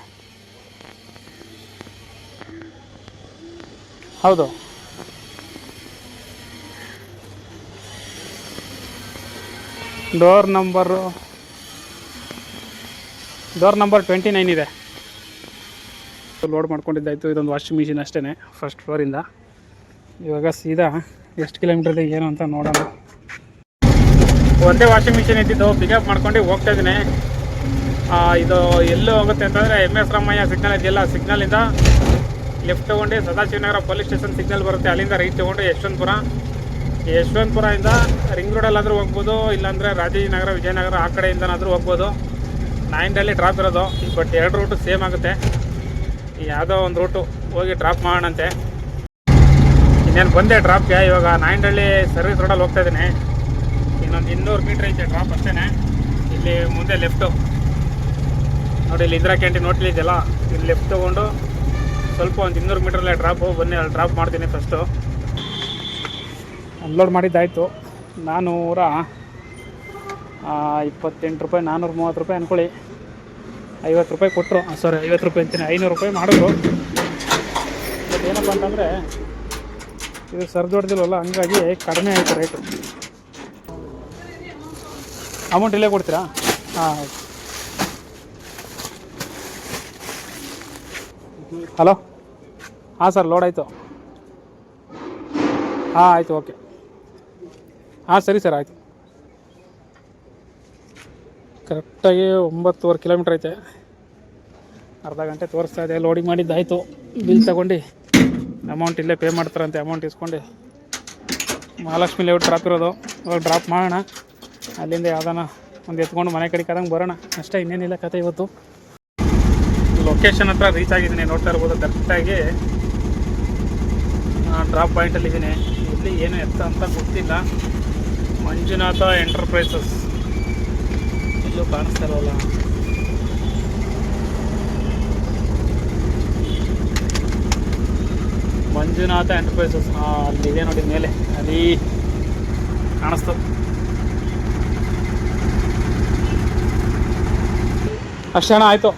ಹೌದು. Door number door number twenty nine ಇದೆ. ಲೋಡ್ ಮಾಡ್ಕೊಂಡಿದ್ದಾಯಿತು, ಇದೊಂದು ವಾಷಿಂಗ್ ಮಿಷಿನ್ ಅಷ್ಟೇ ಫಸ್ಟ್ ಫ್ಲೋರಿಂದ ಇವಾಗ ಸೀದಾ ಎಷ್ಟು ಕಿಲೋಮೀಟರ್ ಏನು ಅಂತ ನೋಡೋಣ. ಒಂದೇ ವಾಷಿಂಗ್ ಮಿಷಿನ್ ಇದ್ದಿದ್ದು ಪಿಕಪ್ ಮಾಡ್ಕೊಂಡು ಹೋಗ್ತಾ ಇದ್ದೀನಿ. ಇದು ಎಲ್ಲೂ ಹೋಗುತ್ತೆ ಅಂತಂದರೆ ಎಂ ಎಸ್ ರಾಮಯ್ಯ ಸಿಗ್ನಲ್ ಇದೆಯಲ್ಲ ಸಿಗ್ನಲಿಂದ ಲೆಫ್ಟ್ ತೊಗೊಂಡು ಸದಾಶಿವನಗರ ಪೊಲೀಸ್ ಸ್ಟೇಷನ್ ಸಿಗ್ನಲ್ ಬರುತ್ತೆ. ಅಲ್ಲಿಂದ ರೈಟ್ ತೊಗೊಂಡು ಯಶವಂತಪುರ. ಯಶವಂತಪುರದಿಂದ ರಿಂಗ್ ರೋಡಲ್ಲಾದರೂ ಹೋಗ್ಬೋದು, ಇಲ್ಲಾಂದರೆ ರಾಜಾಜಿನಗರ ವಿಜಯನಗರ ಆ ಕಡೆಯಿಂದನಾದರೂ ಹೋಗ್ಬೋದು. ನೈನ್ಡಲ್ಲಿ ಡ್ರಾಪ್ ಇರೋದು. ಬಟ್ ಎರಡು ರೂಟು ಸೇಮ್ ಆಗುತ್ತೆ. ಯಾವುದೋ ಒಂದು ರೂಟು ಹೋಗಿ ಡ್ರಾಪ್ ಮಾಡೋಣಂತೆ. ಇನ್ನೇನು ಬಂದೆ ಡ್ರಾಪ್ಗೆ ಇವಾಗ ನಾಯಿಂಡಳ್ಳಿ ಸರ್ವಿಸ್ ರೋಡಲ್ಲಿ ಹೋಗ್ತಾ ಇದ್ದೀನಿ. ಇನ್ನೊಂದು ಇನ್ನೂರು ಮೀಟ್ರ್ ಐತೆ ಡ್ರಾಪ್ ಅಷ್ಟೇ ಇಲ್ಲಿ ಮುಂದೆ ಲೆಫ್ಟು ನೋಡಿ ಇಲ್ಲಿ ಇಂದಿರಾ ಕ್ಯಾಂಟೀನ್ ಹೋಟ್ಲ್ ಇದೆಯಲ್ಲ? ಇಲ್ಲಿ ಲೆಫ್ಟ್ ತೊಗೊಂಡು ಸ್ವಲ್ಪ ಒಂದು ಇನ್ನೂರು ಮೀಟ್ರಲ್ಲೇ ಡ್ರಾಪು ಬನ್ನಿ, ಅಲ್ಲಿ ಡ್ರಾಪ್ ಮಾಡ್ತೀನಿ ಫಸ್ಟು ಅನ್ಲೋಡ್ ಮಾಡಿದ್ದಾಯಿತು. ನಾನ್ನೂರ ಇಪ್ಪತ್ತೆಂಟು ರೂಪಾಯಿ ನಾನ್ನೂರ ಮೂವತ್ತು ರೂಪಾಯಿ ಅಂದ್ಕೊಳ್ಳಿ ಐವತ್ತು ರೂಪಾಯಿ ಕೊಟ್ಟರು ಸಾರಿ ಐವತ್ತು ರೂಪಾಯಿ ಅಂತೀನಿ. ಐನೂರು ರೂಪಾಯಿ ಮಾಡಿದ್ರು. ಬಟ್ ಏನಪ್ಪ ಅಂತಂದರೆ, ಇದು ಸರ್ದೊಡ್ದಿಲ್ವಲ್ಲ ಹಂಗಾಗಿ ಕಡಿಮೆ ಆಯಿತು ರೇಟು ಅಮೌಂಟ್ ಇಲ್ಲೇ ಕೊಡ್ತೀರಾ? ಹಾಂ ಹಲೋ? ಹಾಂ ಸರ್ ಲೋಡ್ ಆಯಿತು. ಹಾಂ, ಆಯಿತು ಓಕೆ ಹಾಂ, ಸರಿ ಸರ್, ಆಯಿತು. ಕರೆಕ್ಟಾಗಿ ಒಂಬತ್ತುವರೆ ಕಿಲೋಮೀಟ್ರ್ ಐತೆ. ಅರ್ಧ ಗಂಟೆ ತೋರಿಸ್ತಾ ಇದೆ ಲೋಡಿಂಗ್ ಮಾಡಿದ್ದಾಯಿತು. ಬಿಲ್ ತಗೊಂಡು. ಅಮೌಂಟ್ ಇಲ್ಲೇ ಪೇ ಮಾಡ್ತಾರಂತೆ ಅಮೌಂಟ್ ಇಸ್ಕೊಂಡು. ಮಹಾಲಕ್ಷ್ಮಿ ಲೇಔಟ್ ಡ್ರಾಪ್ ಇರೋದು. ಇವಾಗ ಡ್ರಾಪ್ ಮಾಡೋಣ. ಅಲ್ಲಿಂದ ಯಾವ್ದಾನ ಒಂದು ಎತ್ಕೊಂಡು ಮನೆ ಕಡೆ ಕದಂಗೆ ಬರೋಣ. ಅಷ್ಟೇ ಇನ್ನೇನಿಲ್ಲ ಕತೆ ಇವತ್ತು. ಲೊಕೇಶನ್ ಹತ್ರ ರೀಚ್ ಆಗಿದ್ದೀನಿ, ನೋಡ್ತಾ ಇರ್ಬೋದು ಕರೆಕ್ಟಾಗಿ ಡ್ರಾಪ್ ಪಾಯಿಂಟಲ್ಲಿದ್ದೀನಿ ಇಲ್ಲಿ ಏನು ಎತ್ತ ಅಂತ ಗೊತ್ತಿಲ್ಲ. ಮಂಜುನಾಥ ಎಂಟರ್ಪ್ರೈಸಸ್ ಇಲ್ಲೂ ಕಾಣಿಸ್ತಾ ಇರೋಲ್ಲ. ಮಂಜುನಾಥ ಎಂಟರ್ಪ್ರೈಸಸ್ ಅಲ್ಲಿದೆ ನೋಡಿ ಮೇಲೆ. ಅಲ್ಲಿ ಕಾಣಿಸ್ತು. ಅಷ್ಟೇನ ಆಯಿತು.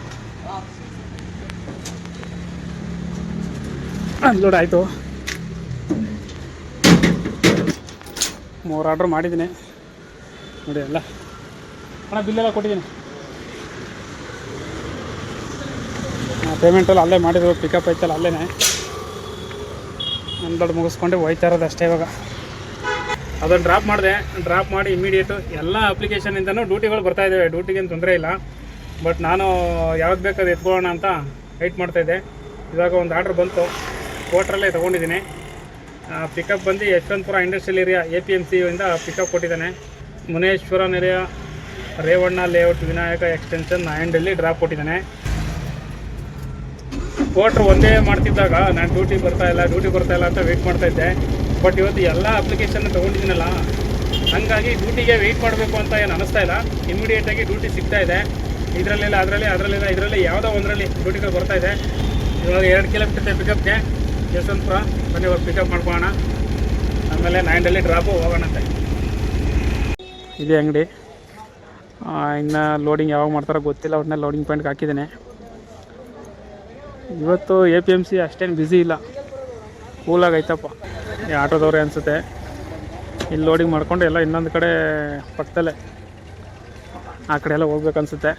ಅನ್ಲೋಡ್ ಆಯಿತು. ಮೂರು ಆರ್ಡ್ರ್ ಮಾಡಿದ್ದೀನಿ. ನೋಡಿ ಎಲ್ಲ ಅಣ್ಣ ಬಿಲ್ಲೆಲ್ಲ ಕೊಟ್ಟಿದ್ದೀನಿ. ಪೇಮೆಂಟಲ್ಲಿ ಅಲ್ಲೇ ಮಾಡಿದ್ರು. ಪಿಕಪ್ ಐತಲ್ಲ ಅಲ್ಲೇ ಅನ್ಲೋಡ್ ಮುಗಿಸ್ಕೊಂಡು ಹೋಯ್ತಾ ಇರೋದು ಅಷ್ಟೇ ಇವಾಗ. ಅದನ್ನು ಡ್ರಾಪ್ ಮಾಡಿದೆ. ಡ್ರಾಪ್ ಮಾಡಿ ಇಮಿಡಿಯೇಟು ಎಲ್ಲ ಅಪ್ಲಿಕೇಶನಿಂದನೂ ಡ್ಯೂಟಿಗಳು ಬರ್ತಾ ಇದ್ದಾವೆ ಡ್ಯೂಟಿಗೇನು ತೊಂದರೆ ಇಲ್ಲ. ಬಟ್ ನಾನು ಯಾವ್ದು ಬೇಕಾದ್ರೆ ಎತ್ಕೊಳ್ಳೋಣ ಅಂತ ವೆಯ್ಟ್ ಮಾಡ್ತಾಯಿದ್ದೆ ಇವಾಗ ಒಂದು ಆರ್ಡ್ರ್ ಬಂತು. ಕೋಟ್ರಲ್ಲೇ ತೊಗೊಂಡಿದ್ದೀನಿ. ಪಿಕಪ್ ಬಂದು Yeshwanthpur industrial area A P M ಸಿಯಿಂದ pickup ಕೊಟ್ಟಿದ್ದಾನೆ. ಮುನೇಶ್ವರ ನೆರೆಯ ರೇವಣ್ಣ ಲೇಔಟ್ ವಿನಾಯಕ ಎಕ್ಸ್ಟೆನ್ಷನ್ ಆ್ಯಂಡಲ್ಲಿ ಡ್ರಾಪ್ ಕೊಟ್ಟಿದ್ದಾನೆ. ಕೋಟ್ರ್ ಒಂದೇ ಮಾಡ್ತಿದ್ದಾಗ ನಾನು ಡ್ಯೂಟಿ ಬರ್ತಾ ಇಲ್ಲ ಡ್ಯೂಟಿ ಬರ್ತಾ ಇಲ್ಲ ಅಂತ ವೆಯ್ಟ್ ಮಾಡ್ತಾ ಇದ್ದೆ. ಬಟ್ ಇವತ್ತು ಎಲ್ಲ ಅಪ್ಲಿಕೇಶನ್ ತೊಗೊಂಡಿದ್ದೀನಲ್ಲ, ಹಂಗಾಗಿ ಡ್ಯೂಟಿಗೆ ವೆಯ್ಟ್ ಮಾಡಬೇಕು ಅಂತ ಏನು ಅನಿಸ್ತಾ ಇಲ್ಲ. ಇಮಿಡಿಯೇಟಾಗಿ ಡ್ಯೂಟಿ ಸಿಗ್ತಾ ಇದೆ. ಇದರಲ್ಲಿಲ್ಲ, ಅದರಲ್ಲಿ, ಅದರಲ್ಲಿಲ್ಲ, ಇದರಲ್ಲಿ ಯಾವುದೋ ಒಂದರಲ್ಲಿ ಡ್ಯೂಟಿಗಳು ಬರ್ತಾ ಇದೆ. ಇವಾಗ ಎರಡು ಕಿಲೋಮೀಟರ್ ಪಿಕಪ್ಗೆ ಯಶವಂತಪುರ ಬನ್ನಿ ಇವಾಗ ಪಿಕಪ್ ಮಾಡ್ಕೊಳ್ಳೋಣ. ಆಮೇಲೆ ನೈನ್ಡಲ್ಲಿ ಡ್ರಾಪು ಅಂತ. ಇದೇ ಅಂಗಡಿ. ಇನ್ನು ಲೋಡಿಂಗ್ ಯಾವಾಗ ಮಾಡ್ತಾರೋ ಗೊತ್ತಿಲ್ಲ ಅವ್ರನ್ನ ಲೋಡಿಂಗ್ ಪಾಯಿಂಟ್ಗೆ ಹಾಕಿದ್ದೇನೆ. ಇವತ್ತು ಎ ಪಿ ಎಂ ಸಿ ಅಷ್ಟೇನು ಬ್ಯುಸಿ ಇಲ್ಲ. ಕೂಲಾಗೈತಪ್ಪ ಈ ಆಟೋದವ್ರೆ ಅನಿಸುತ್ತೆ. ಇಲ್ಲಿ ಲೋಡಿಂಗ್ ಮಾಡಿಕೊಂಡು ಎಲ್ಲ ಇನ್ನೊಂದು ಕಡೆ ಪಕ್ಕದಲ್ಲೇ. ಆ ಕಡೆ ಎಲ್ಲ ಹೋಗ್ಬೇಕು ಅನಿಸುತ್ತೆ.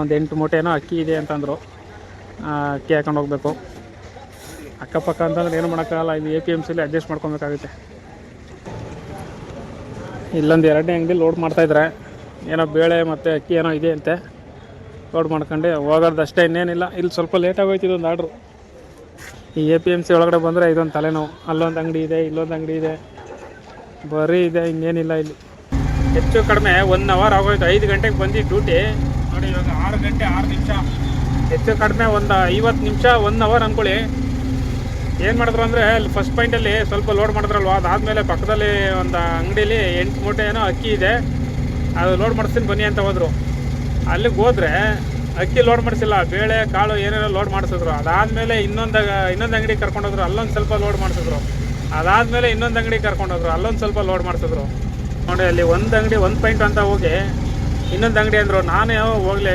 ಒಂದು ಎಂಟು ಮೂಟೆ ಏನೋ ಅಕ್ಕಿ ಇದೆ ಅಂತಂದರು. ಅಕ್ಕಿ ಹಾಕೊಂಡು ಹೋಗಬೇಕು. ಅಕ್ಕಪಕ್ಕ ಅಂತಂದ್ರೆ ಏನು ಮಾಡೋಕ್ಕಾಗಲ್ಲ, ಇಲ್ಲಿ ಎ ಪಿ ಎಂ ಸಿಲಿ ಅಡ್ಜಸ್ಟ್ ಮಾಡ್ಕೊಬೇಕಾಗುತ್ತೆ. ಇಲ್ಲೊಂದು ಎರಡನೇ ಅಂಗಡಿ ಲೋಡ್ ಮಾಡ್ತಾಯಿದ್ರೆ ಏನೋ ಬೇಳೆ ಮತ್ತು ಅಕ್ಕಿ ಏನೋ ಇದೆ ಅಂತೆ ಲೋಡ್ ಮಾಡ್ಕೊಂಡು ಹೋಗೋದು ಅಷ್ಟೇ ಇನ್ನೇನಿಲ್ಲ. ಇಲ್ಲಿ ಸ್ವಲ್ಪ ಲೇಟಾಗಿ ಹೋಯ್ತು ಇದೊಂದು ಆರ್ಡ್ರು ಈ ಎ ಪಿ ಎಂ ಸಿ ಒಳಗಡೆ ಬಂದರೆ ಇದೊಂದು ತಲೆನೋವು. ಅಲ್ಲೊಂದು ಅಂಗಡಿ ಇದೆ, ಇಲ್ಲೊಂದು ಅಂಗಡಿ ಇದೆ. ಬರೀ ಇದೆ, ಇನ್ನೇನಿಲ್ಲ ಇಲ್ಲಿ. ಹೆಚ್ಚು ಕಡಿಮೆ ಒನ್ ಅವರ್ ಆಗೋಯ್ತು. ಐದು ಗಂಟೆಗೆ ಬಂದು ಡ್ಯೂಟಿ ನೋಡಿ ಇವಾಗ ಆರು ಗಂಟೆ ಆರು ನಿಮಿಷ. ಹೆಚ್ಚು ಕಡಿಮೆ ಒಂದು ಐವತ್ತು ನಿಮಿಷ ಒನ್ ಅವರ್ ಅಂದ್ಕೊಳ್ಳಿ ಏನು ಮಾಡಿದ್ರು ಅಂದರೆ, ಅಲ್ಲಿ ಫಸ್ಟ್ ಪಾಯಿಂಟಲ್ಲಿ ಸ್ವಲ್ಪ ಲೋಡ್ ಮಾಡಿದ್ರಲ್ವ? ಅದಾದಮೇಲೆ ಪಕ್ಕದಲ್ಲಿ ಒಂದು ಅಂಗಡೀಲಿ ಎಂಟು ಮೂಟೆ ಏನೋ ಅಕ್ಕಿ ಇದೆ. ಅದು ಲೋಡ್ ಮಾಡಿಸ್ತೀನಿ ಬನ್ನಿ ಅಂತ ಹೋದರು. ಅಲ್ಲಿಗೆ ಹೋದರೆ ಅಕ್ಕಿ ಲೋಡ್ ಮಾಡಿಸಿಲ್ಲ. ಬೇಳೆ, ಕಾಳು ಏನೇನೋ ಲೋಡ್ ಮಾಡಿಸಿದ್ರು. ಅದಾದಮೇಲೆ ಇನ್ನೊಂದು ಇನ್ನೊಂದು ಅಂಗಡಿ ಕರ್ಕೊಂಡೋದ್ರು ಅಲ್ಲೊಂದು ಸ್ವಲ್ಪ ಲೋಡ್ ಮಾಡಿಸಿದ್ರು. ಅದಾದಮೇಲೆ ಇನ್ನೊಂದು ಅಂಗಡಿ ಕರ್ಕೊಂಡೋದ್ರು ಅಲ್ಲೊಂದು ಸ್ವಲ್ಪ ಲೋಡ್ ಮಾಡಿಸಿದ್ರು. ನೋಡಿ, ಅಲ್ಲಿ ಒಂದು ಅಂಗಡಿ, ಒಂದು ಪಾಯಿಂಟ್ ಅಂತ ಹೋಗಿ ಇನ್ನೊಂದು ಅಂಗಡಿ ಅಂದರು. ನಾನು ಹೋಗಲಿ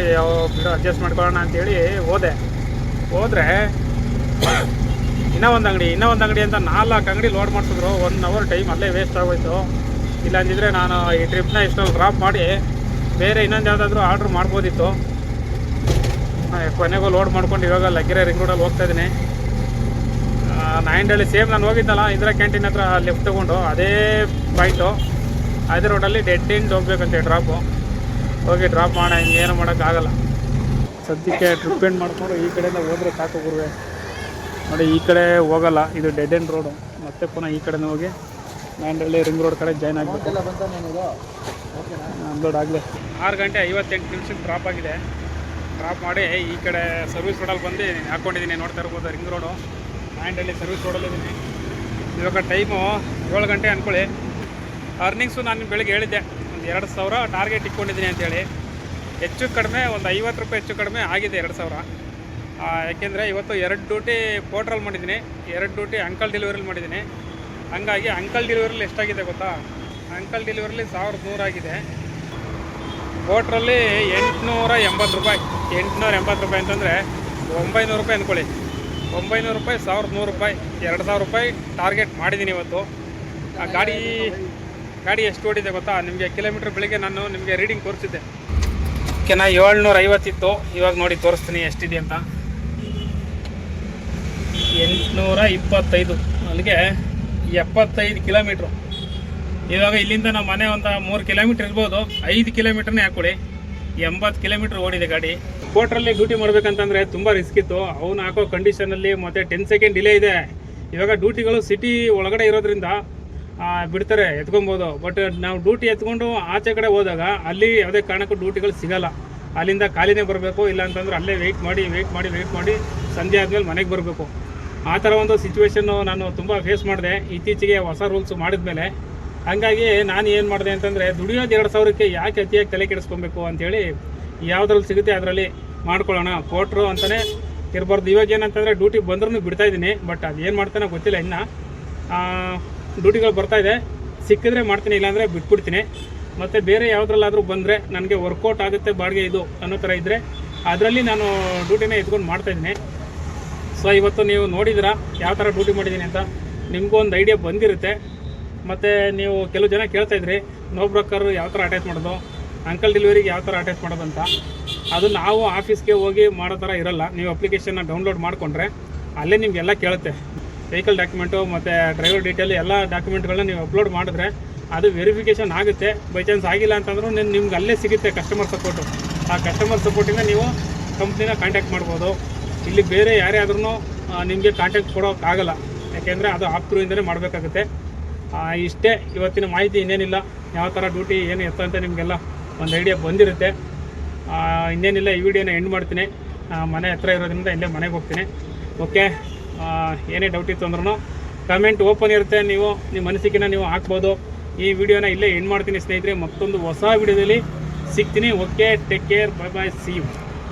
ಬಿಡು ಅಡ್ಜಸ್ಟ್ ಮಾಡ್ಕೊಳ್ಳೋಣ ಅಂತೇಳಿ ಹೋದೆ. ಹೋದರೆ ಇನ್ನೂ ಒಂದು ಅಂಗಡಿ, ಇನ್ನೂ ಒಂದು ಅಂಗಡಿ ಅಂತ ನಾಲ್ಕು ಅಂಗಡಿ ಲೋಡ್ ಮಾಡಿಸಿದ್ರು. ಒನ್ ಅವರ್ ಟೈಮ್ ಅಲ್ಲೇ ವೇಸ್ಟ್ ಆಗೋಯ್ತು. ಇಲ್ಲ ಅಂದಿದ್ರೆ ನಾನು ಈ ಟ್ರಿಪ್ನ ಇಷ್ಟೊಂದು ಡ್ರಾಪ್ ಮಾಡಿ ಬೇರೆ ಇನ್ನೊಂದು ಯಾವುದಾದ್ರೂ ಆರ್ಡ್ರ್ ಮಾಡ್ಬೋದಿತ್ತು. ಕೊನೆಗೂ ಲೋಡ್ ಮಾಡ್ಕೊಂಡು ಇವಾಗ ಲಗ್ಗೆರೆ ರಿಂಗ್ ರೋಡಲ್ಲಿ ಹೋಗ್ತಾ ಇದ್ದೀನಿ. ನಾಯಿಂಡಲ್ಲಿ ಸೇಮ್ ನಾನು ಹೋಗಿದ್ದಲ್ಲ, ಇಂದಿರಾ ಕ್ಯಾಂಟೀನ್ ಹತ್ರ ಲೆಫ್ಟ್ ತೊಗೊಂಡು, ಅದೇ ಪಾಯಿಂಟು ಅದೇ ರೋಡಲ್ಲಿ ಡೆಡ್ ಎಂಡ್ ಹೋಗ್ಬೇಕಂತೆ ಡ್ರಾಪು ಹೋಗಿ ಡ್ರಾಪ್ ಮಾಡೋಣ ಹಿಂಗೇನು ಮಾಡೋಕ್ಕಾಗಲ್ಲ. ಸದ್ಯಕ್ಕೆ ಟ್ರಿಪ್ ಎಂಡ್ ಮಾಡಿಕೊಂಡು ಈ ಕಡೆಯಿಂದ ಹೋದ್ರೆ ಸಾಕು ಗುರುವೆ. ನೋಡಿ ಈ ಕಡೆ ಹೋಗಲ್ಲ. ಇದು ಡೆಡ್ ಎಂಡ್ ರೋಡು ಮತ್ತೆ ಪುನಃ ಈ ಕಡೆನೇ ಹೋಗಿ. ಮ್ಯಾಂಡಳ್ಳಿ ರಿಂಗ್ ರೋಡ್ ಕಡೆ ಜಾಯ್ನ್ ಆಗಬೇಕು. ಅನ್ಲೋಡ್ ಆಗಲಿ. ಆರು ಗಂಟೆ ಐವತ್ತೆಂಟು ನಿಮಿಷಕ್ಕೆ ಡ್ರಾಪ್ ಆಗಿದೆ. ಡ್ರಾಪ್ ಮಾಡಿ ಈ ಕಡೆ ಸರ್ವಿಸ್ ರೋಡಲ್ಲಿ ಬಂದು ಹಾಕ್ಕೊಂಡಿದ್ದೀನಿ ನೋಡ್ತಾ ಇರ್ಬೋದು ರಿಂಗ್ ರೋಡು ಮ್ಯಾಂಡಳ್ಳಿ ಸರ್ವಿಸ್ ರೋಡಲ್ಲಿದ್ದೀನಿ ಇವಾಗ ಟೈಮು ಏಳು ಗಂಟೆ ಅಂದ್ಕೊಳ್ಳಿ ಅರ್ನಿಂಗ್ಸು ನಾನು ಬೆಳಿಗ್ಗೆ ಹೇಳಿದ್ದೆ. ಒಂದು ಎರಡು ಸಾವಿರ ಟಾರ್ಗೆಟ್ ಇಟ್ಕೊಂಡಿದ್ದೀನಿ ಅಂತೇಳಿ. ಹೆಚ್ಚು ಕಡಿಮೆ ಒಂದು ಐವತ್ತು ರೂಪಾಯಿ ಹೆಚ್ಚು ಕಡಿಮೆ ಆಗಿದೆ ಎರಡು ಸಾವಿರ. ಯಾಕೆಂದರೆ ಇವತ್ತು ಎರಡು ಡ್ಯೂಟಿ ಪೋರ್ಟ್ರಲ್ಲಿ ಮಾಡಿದ್ದೀನಿ. ಎರಡು ಡ್ಯೂಟಿ ಅಂಕಲ್ ಡೆಲಿವರಿಲಿ ಮಾಡಿದ್ದೀನಿ. ಹಂಗಾಗಿ ಅಂಕಲ್ ಡೆಲಿವರಿಲಿ ಎಷ್ಟಾಗಿದೆ ಗೊತ್ತಾ? ಅಂಕಲ್ ಡೆಲಿವರಿಲಿ ಸಾವಿರದ ನೂರಾಗಿದೆ ಪೋಟ್ರಲ್ಲಿ ಎಂಟುನೂರ ಎಂಬತ್ತು ರೂಪಾಯಿ. ಎಂಟುನೂರ ಎಂಬತ್ತು ರೂಪಾಯಿ ಅಂತಂದರೆ ಒಂಬೈನೂರು ರೂಪಾಯಿ ಅಂದ್ಕೊಳ್ಳಿ ಒಂಬೈನೂರು ರೂಪಾಯಿ, ಸಾವಿರದ ನೂರು ರೂಪಾಯಿ, ಎರಡು ಸಾವಿರ ರೂಪಾಯಿ ಟಾರ್ಗೆಟ್ ಮಾಡಿದ್ದೀನಿ ಇವತ್ತು. ಆ, ಗಾಡಿ ಗಾಡಿ ಎಷ್ಟು ಓಡಿದೆ ಗೊತ್ತಾ? ನಿಮಗೆ ಕಿಲೋಮೀಟ್ರ್ ಬೆಳಿಗ್ಗೆ ನಾನು ನಿಮಗೆ ರೀಡಿಂಗ್ ತೋರಿಸಿದ್ದೆ. ಓಕೆನಾ? ಏಳ್ನೂರ ಐವತ್ತಿತ್ತು ಇವಾಗ ನೋಡಿ ತೋರಿಸ್ತೀನಿ ಎಷ್ಟಿದೆ ಅಂತ. ಎಂಟುನೂರ ಇಪ್ಪತ್ತೈದು ಅಲ್ಲಿಗೆ ಎಪ್ಪತ್ತೈದು ಕಿಲೋಮೀಟ್ರು. ಇವಾಗ ಇಲ್ಲಿಂದ ನಮ್ಮ ಮನೆ ಒಂದು ಮೂರು ಕಿಲೋಮೀಟ್ರ್ ಇರ್ಬೋದು. ಐದು ಕಿಲೋಮೀಟ್ರ್ನೇ ಹಾಕೊಳ್ಳಿ ಎಂಬತ್ತು ಕಿಲೋಮೀಟ್ರ್ ಓಡಿದೆ ಗಾಡಿ. ಕೋಟ್ರಲ್ಲಿ ಡ್ಯೂಟಿ ಮಾಡಬೇಕಂತಂದರೆ ತುಂಬ ರಿಸ್ಕ್ ಇತ್ತು. ಅವನು ಹಾಕೋ ಕಂಡೀಷನಲ್ಲಿ ಮತ್ತೆ ಟೆನ್ ಸೆಕೆಂಡ್ ಡಿಲೇ ಇದೆ. ಇವಾಗ ಡ್ಯೂಟಿಗಳು ಸಿಟಿ ಒಳಗಡೆ ಇರೋದ್ರಿಂದ ಬಿಡ್ತಾರೆ, ಎತ್ಕೊಬೋದು. ಬಟ್ ನಾವು ಡ್ಯೂಟಿ ಎತ್ಕೊಂಡು ಆಚೆ ಕಡೆ ಹೋದಾಗ ಅಲ್ಲಿ ಯಾವುದೇ ಕಾರಣಕ್ಕೂ ಡ್ಯೂಟಿಗಳು ಸಿಗಲ್ಲ. ಅಲ್ಲಿಂದ ಖಾಲಿನೇ ಬರಬೇಕು. ಇಲ್ಲ ಅಂತಂದ್ರೆ ಅಲ್ಲೇ ವೆಯ್ಟ್ ಮಾಡಿ ವೆಯ್ಟ್ ಮಾಡಿ ವೆಯ್ಟ್ ಮಾಡಿ. ಸಂಜೆ ಆದಮೇಲೆ ಮನೆಗೆ ಬರಬೇಕು. ಆ ಥರ ಒಂದು ಸಿಚುವೇಶನ್ನು ನಾನು ತುಂಬ ಫೇಸ್ ಮಾಡಿದೆ. ಇತ್ತೀಚೆಗೆ ಹೊಸ ರೂಲ್ಸ್ ಮಾಡಿದ ಮೇಲೆ ಹಂಗಾಗಿ ನಾನು ಏನು ಮಾಡಿದೆ ಅಂತಂದರೆ, ದುಡಿಯೋದು ಎರಡು ಸಾವಿರಕ್ಕೆ ಯಾಕೆ ಅತಿಯಾಗಿ ತಲೆ ಕೆಡಿಸ್ಕೊಬೇಕು ಅಂಥೇಳಿ ಯಾವುದ್ರಲ್ಲಿ ಸಿಗುತ್ತೆ ಅದರಲ್ಲಿ ಮಾಡ್ಕೊಳ್ಳೋಣ. ಕೊಟ್ಟರು ಅಂತಲೇ ಇರಬಾರ್ದು. ಇವಾಗ ಏನಂತಂದರೆ ಡ್ಯೂಟಿ ಬಂದ್ರೂ ಬಿಡ್ತಾ ಇದ್ದೀನಿ ಬಟ್ ಅದು ಏನು ಮಾಡ್ತಾನೋ ಗೊತ್ತಿಲ್ಲ ಇನ್ನು. ಡ್ಯೂಟಿಗಳು ಬರ್ತಾ ಇದೆ. ಸಿಕ್ಕಿದ್ರೆ ಮಾಡ್ತೀನಿ, ಇಲ್ಲಾಂದರೆ ಬಿಟ್ಬಿಡ್ತೀನಿ. ಮತ್ತು ಬೇರೆ ಯಾವುದ್ರಲ್ಲಾದರೂ ಬಂದರೆ ನನಗೆ ವರ್ಕೌಟ್ ಆಗುತ್ತೆ, ಬಾಡಿಗೆ ಇದು ಅನ್ನೋ ಥರ ಇದ್ದರೆ ಅದರಲ್ಲಿ ನಾನು ಡ್ಯೂಟಿನೇ ಎತ್ಕೊಂಡು ಮಾಡ್ತಾಯಿದ್ದೀನಿ ಸೊ ಇವತ್ತು ನೀವು ನೋಡಿದಿರ ಯಾವ ಥರ ಡ್ಯೂಟಿ ಮಾಡಿದ್ದೀನಿ ಅಂತ? ನಿಮಗೂ ಒಂದು ಐಡಿಯಾ ಬಂದಿರುತ್ತೆ. ಮತ್ತು ನೀವು ಕೆಲವು ಜನ ಕೇಳ್ತಾ ಇದ್ರಿ ನೋ ಬ್ರೋಕರ್ ಯಾವ ಥರ ಅಟ್ಯಾಚ್ ಮಾಡೋದು? ಅಂಕಲ್ ಡೆಲಿವರಿಗೆ ಯಾವ ಥರ ಅಟ್ಯಾಚ್ ಅಂತ? ಅದು ನಾವು ಆಫೀಸ್ಗೆ ಹೋಗಿ ಮಾಡೋ ಥರ ಇರಲ್ಲ. ನೀವು ಅಪ್ಲಿಕೇಶನ್ನ ಡೌನ್ಲೋಡ್ ಮಾಡಿಕೊಂಡ್ರೆ ಅಲ್ಲೇ ನಿಮಗೆಲ್ಲ ಕೇಳುತ್ತೆ. ವೆಹಿಕಲ್ ಡಾಕ್ಯುಮೆಂಟು ಮತ್ತು ಡ್ರೈವರ್ ಡೀಟೇಲ್ ಎಲ್ಲ ಡಾಕ್ಯುಮೆಂಟ್ಗಳನ್ನ ನೀವು ಅಪ್ಲೋಡ್ ಮಾಡಿದ್ರೆ ಅದು ವೆರಿಫಿಕೇಷನ್ ಆಗುತ್ತೆ. ಬೈ ಚಾನ್ಸ್ ಆಗಿಲ್ಲ ಅಂತಂದ್ರೂ ನಿಮ್- ನಿಮ್ಗೆ ಅಲ್ಲೇ ಸಿಗುತ್ತೆ ಕಸ್ಟಮರ್ ಸಪೋರ್ಟು ಆ ಕಸ್ಟಮರ್ ಸಪೋರ್ಟಿಂದ ನೀವು ಕಂಪ್ನಿನ ಕಾಂಟ್ಯಾಕ್ಟ್ ಮಾಡ್ಬೋದು. ಇಲ್ಲಿ ಬೇರೆ ಯಾರೇ ಆದ್ರೂ ನಿಮಗೆ ಕಾಂಟ್ಯಾಕ್ಟ್ ಕೊಡೋಕ್ಕಾಗಲ್ಲ. ಯಾಕೆಂದರೆ ಅದು ಆಪ್ ಇಂದಲೇ ಮಾಡಬೇಕಾಗುತ್ತೆ. ಇಷ್ಟೇ ಇವತ್ತಿನ ಮಾಹಿತಿ ಇನ್ನೇನಿಲ್ಲ. ಯಾವ ಥರ ಡ್ಯೂಟಿ ಏನು ಎತ್ತ ಅಂತ ನಿಮಗೆಲ್ಲ ಒಂದು ಐಡಿಯಾ ಬಂದಿರುತ್ತೆ. ಇನ್ನೇನಿಲ್ಲ, ಈ ವಿಡಿಯೋನ ಎಂಡ್ ಮಾಡ್ತೀನಿ. ಮನೆ ಹತ್ರ ಇರೋದ್ರಿಂದ ಇಲ್ಲೇ ಮನೆಗೆ ಹೋಗ್ತೀನಿ. ಓಕೆ ಏನೇ ಡೌಟ್ ಇತ್ತು ಅಂದ್ರೂ ಕಮೆಂಟ್ ಓಪನ್ ಇರುತ್ತೆ. ನೀವು ನಿಮ್ಮ ಅನಿಸಿಕೆನ ನೀವು ಹಾಕ್ಬೋದು. ಈ ವಿಡಿಯೋನ ಇಲ್ಲೇ ಎಂಡ್ ಮಾಡ್ತೀನಿ ಸ್ನೇಹಿತರೆ. ಮತ್ತೊಂದು ಹೊಸ ವಿಡಿಯೋದಲ್ಲಿ ಸಿಗ್ತೀನಿ. Okay take care bye bye see you